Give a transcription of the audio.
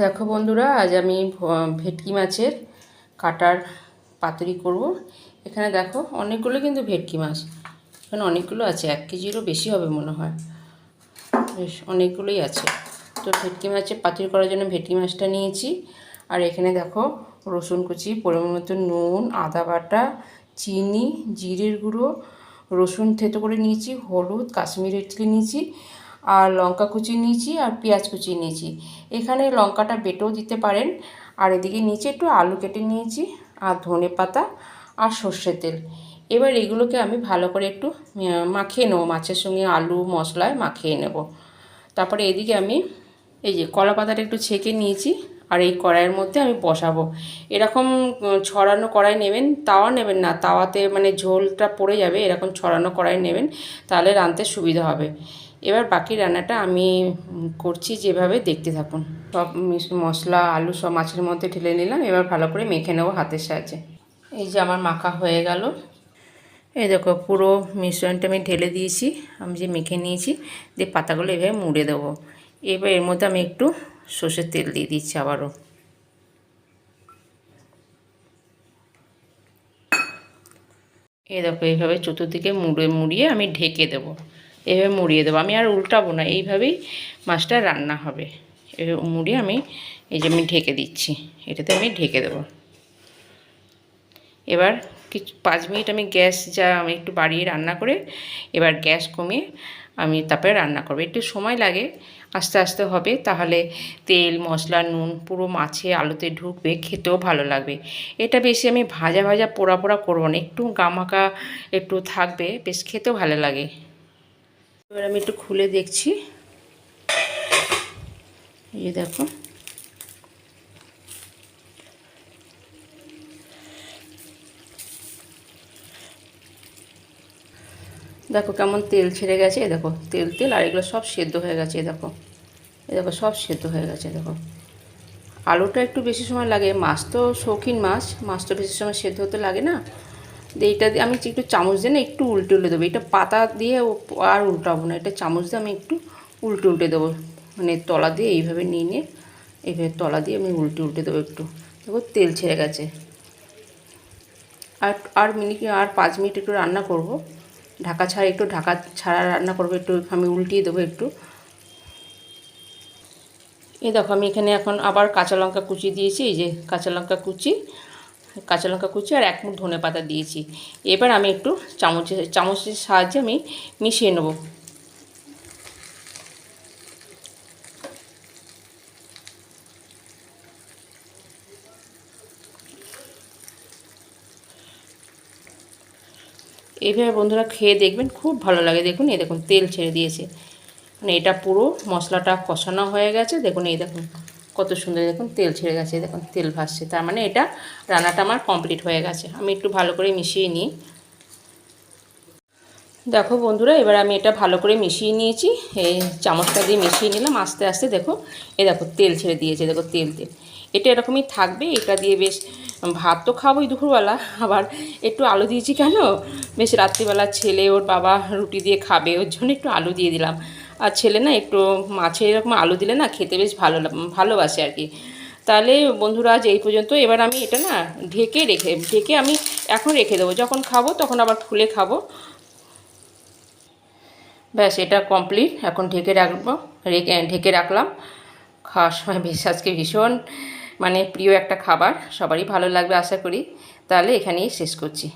দেখো বন্ধুরা, আজ আমি ভেটকি মাছের কাটার পাতুরি করব। এখানে দেখো, অনেকগুলো কিন্তু ভেটকি মাছ। এখানে অনেকগুলো আছে, এক কেজিরও বেশি হবে মনে হয়। বেশ, অনেকগুলোই আছে। তো ভেটকি মাছের পাতুরি করার জন্য ভেটকি মাছটা নিয়েছি। আর এখানে দেখো, রসুন কুচি, পরিমাণ মতো নুন, আদা বাটা, চিনি, জিরের গুঁড়ো, রসুন থেতো করে নিয়েছি, হলুদ কাশ্মীরি চিলি নিয়েছি। আর লঙ্কা কুচি নিয়েছি আর পেঁয়াজ কুচি নিয়েছি। এখানে লঙ্কাটা বেটেও দিতে পারেন। আর এদিকে নিচে একটু আলু কেটে নিয়েছি আর ধনে পাতা আর সর্ষের তেল। এবার এগুলোকে আমি ভালো করে একটু মাখিয়ে নেব। মাছের সঙ্গে আলু মশলায় মাখিয়ে নেব। তারপরে এদিকে আমি এই যে কলা পাতাটা একটু ছেঁকে নিয়েছি আর এই কড়াইয়ের মধ্যে আমি বসাবো। এরকম ছড়ানো কড়াই নেবেন, তাওয়া নেবেন না। তাওয়াতে মানে ঝোলটা পড়ে যাবে, এরকম ছড়ানো কড়াই নেবেন, তাহলে রাঁধতে সুবিধা হবে। এবার বাকি রান্নাটা আমি করছি যেভাবে দেখতে থাকুন। সব মশলা, আলু সব মাছের মধ্যে ঢেলে নিলাম, এবার ভালো করে মেখে নেব হাতের সাহায্যে। এই যে আমার মাখা হয়ে গেল। এই দেখো, পুরো মিশ্রণটা আমি ঢেলে দিয়েছি, আমি যে মেখে নিয়েছি, দিয়ে পাতাগুলো এভাবে মুড়ে দেবো। এবার এর মধ্যে আমি একটু সর্ষের তেল দিয়ে দিচ্ছি আবারও। এই দেখো, এইভাবে চতুর্দিকে মুড়ে, মুড়িয়ে আমি ঢেকে দেবো। এভাবে মুড়িয়ে দেবো। আমি আর উল্টাবো না, এইভাবেই মাছটা রান্না হবে। এভাবে মুড়িয়ে আমি এই যে আমি ঢেকে দিচ্ছি, এটাতে আমি ঢেকে দেবো। এবার কিছু, পাঁচ মিনিট আমি গ্যাস যা আমি একটু বাড়িয়ে রান্না করে, এবার গ্যাস কমিয়ে আমি তারপরে রান্না করব। একটু সময় লাগে, আস্তে আস্তে হবে, তাহলে তেল, মশলা, নুন পুরো মাছে আলুতে ঢুকবে, খেতেও ভালো লাগবে। এটা বেশি আমি ভাজা ভাজা পোড়া পোড়া করব না, একটু গামাকা একটু থাকবে, বেশ খেতেও ভালো লাগে। এবার আমি একটু খুলে দেখছি। এই দেখো। দেখো কেমন তেল ছেড়ে গেছে এ দেখো, তেল তেল, আর এগুলো সব সেদ্ধ হয়ে গেছে দেখো। এ দেখো, সব সেদ্ধ হয়ে গেছে, দেখো। আলুটা একটু বেশি সময় লাগে, মাছ তো শৌখিন মাছ মাছ তো বেশি সময় সেদ্ধ হতে লাগে না। এইটা দিয়ে আমি একটু চামচ দিয়ে না একটু উল্টে উল্টে দেবো। এটা পাতা দিয়ে আর উল্টাবো না, এটা চামচ দিয়ে আমি একটু উল্টে উল্টে দেবো। মানে তলা দিয়ে এইভাবে নিয়ে নিয়ে এইভাবে তলা দিয়ে আমি উল্টে উল্টে দেবো একটু। দেখো তেল ছেড়ে গেছে। আর আর মিনিট, আর পাঁচ মিনিট একটু রান্না করব। ঢাকা ছাড়া একটু, ঢাকা ছাড়া রান্না করব, একটু আমি উল্টিয়ে দেবো একটু। এই দেখো আমি এখানে এখন আবার কাঁচা লঙ্কা কুচি দিয়েছি, এই যে কাঁচা লঙ্কা কুচি। কাঁচা লঙ্কা কুচি আর এক মুঠ ধনে পাতা দিয়েছি। এবার আমি একটু চামচের চামচের সাহায্যে আমি মিশিয়ে নেব। এইভাবে বন্ধুরা খেয়ে দেখবেন, খুব ভালো লাগে। দেখুন, এই দেখুন, তেল ছেড়ে দিয়েছে। মানে এটা পুরো মশলাটা কষানো হয়ে গেছে। দেখুন, এই দেখুন। কত সুন্দর দেখুন তেল ছেড়ে গেছে দেখুন তেল ভাসছে। তার মানে এটা রান্নাটা আমার কমপ্লিট হয়ে গেছে। আমি একটু ভালো করে মিশিয়ে নিই। দেখো বন্ধুরা, এবার আমি এটা ভালো করে মিশিয়ে নিয়েছি। এই চামচটা দিয়ে মিশিয়ে নিলাম। আস্তে আস্তে দেখো, এ দেখো তেল ছেড়ে দিয়েছে, দেখো তেল তেল। এটা এরকমই থাকবে, এটা দিয়ে বেশ ভাত তো খাবোই দুপুরবেলা, আবার একটু আলু দিয়েছি কেন? বেশ রাত্রিবেলা ছেলে ওর বাবা রুটি দিয়ে খাবে, ওর জন্য একটু আলু দিয়ে দিলাম। আর ছেলে না একটু মাছে এরকম আলু দিলে না খেতে বেশ ভালো ভালোবাসে আর কি। তাহলে বন্ধুরা আজ এই পর্যন্ত, এবার আমি এটা না ঢেকে রেখে, ঢেকে আমি এখন রেখে দেবো। যখন খাব তখন আবার খুলে খাব। ব্যাস, এটা কমপ্লিট এখন ঢেকে রাখব। রেখে, ঢেকে রাখলাম। খাওয়ার সময় বেশ, আজকে ভীষণ মানে প্রিয় একটা খাবার। সবারই ভালো লাগবে আশা করি। তাহলে এখানেই শেষ করছি।